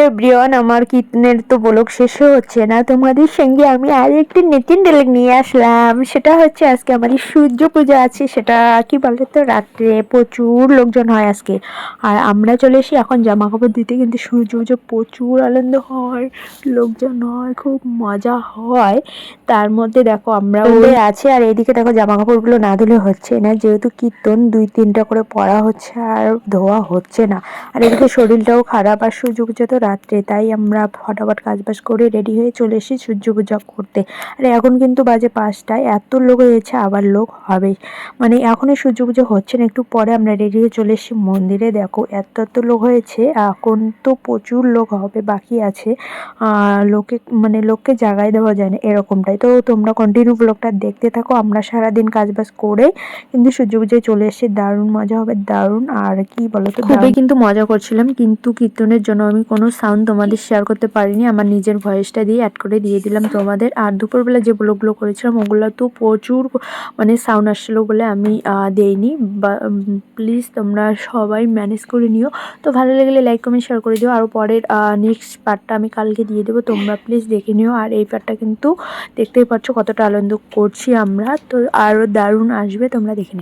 el Brian আমার কীর্তনের তো বলক শেষ হচ্ছে না। তোমাদের সঙ্গে আমি আর একটি নতুন ডায়লগ নিয়ে আসলাম। সেটা হচ্ছে আজকে আমাদের সূর্য পূজা আছে সেটা কি বলে তো রাত্রে প্রচুর লোকজন হয় আজকে। আর আমরা চলে এসি এখন জামা কাপড় দিতে কিন্তু সূর্য পুজো প্রচুর আনন্দ হয় লোকজন হয় খুব মজা হয়। তার মধ্যে দেখো আমরা ওদের আছে আর এদিকে দেখো জামা কাপড়গুলো না ধুলে হচ্ছে না যেহেতু কীর্তন দুই তিনটা করে পড়া হচ্ছে আর ধোয়া হচ্ছে না। আর এদিকে শরীরটাও খারাপ আর সূর্য পুজো তো রাত্রে তাই আমরা ফটাফট কাজবাজ করে রেডি হয়ে চলে এসেছি সূর্য পূজা করতে। আর এখন কিন্তু বাজে পাঁচটায় এত লোক হয়েছে আবার লোক হবেই মানে এখনই সূর্য পুজো হচ্ছে না একটু পরে আমরা রেডি হয়ে চলে এসেছি মন্দিরে। দেখো এত এত লোক হয়েছে এখন তো প্রচুর লোক হবে বাকি আছে। আহ, লোকে মানে লোককে জাগায় দেওয়া যায় না এরকমটাই। তো তোমরা কন্টিনিউ ব্লগটা দেখতে থাকো আমরা সারাদিন কাজবাজ করে কিন্তু সূর্য পুজোয় চলে এসেছি। দারুণ মজা হবে দারুণ। আর কি বলো তো খুবই কিন্তু মজা করছিলাম কিন্তু কীর্তনের জন্য আমি কোনো সাউন্ড তোমাদের শেয়ার করতে পারিনি, আমার নিজের ভয়েসটা দিয়ে অ্যাড করে দিয়ে দিলাম তোমাদের। আর দুপুরবেলা যে ব্লগগুলো করেছিলাম, ওগুলো তো প্রচুর মানে সাউন্ড আসছিল বলে আমি দেইনি। বা প্লিজ তোমরা সবাই ম্যানেজ করে নিও। তো ভালো লাগলে লাইক কমেন্ট শেয়ার করে দিও। আর পরের নেক্সট পার্টটা আমি কালকে দিয়ে দেবো। তোমরা প্লিজ দেখে নিও। আর এই পার্টটা কিন্তু দেখতেই পাচ্ছ কতটা আনন্দ করছি আমরা। তো আরও দারুণ আসবে, তোমরা দেখে নিও।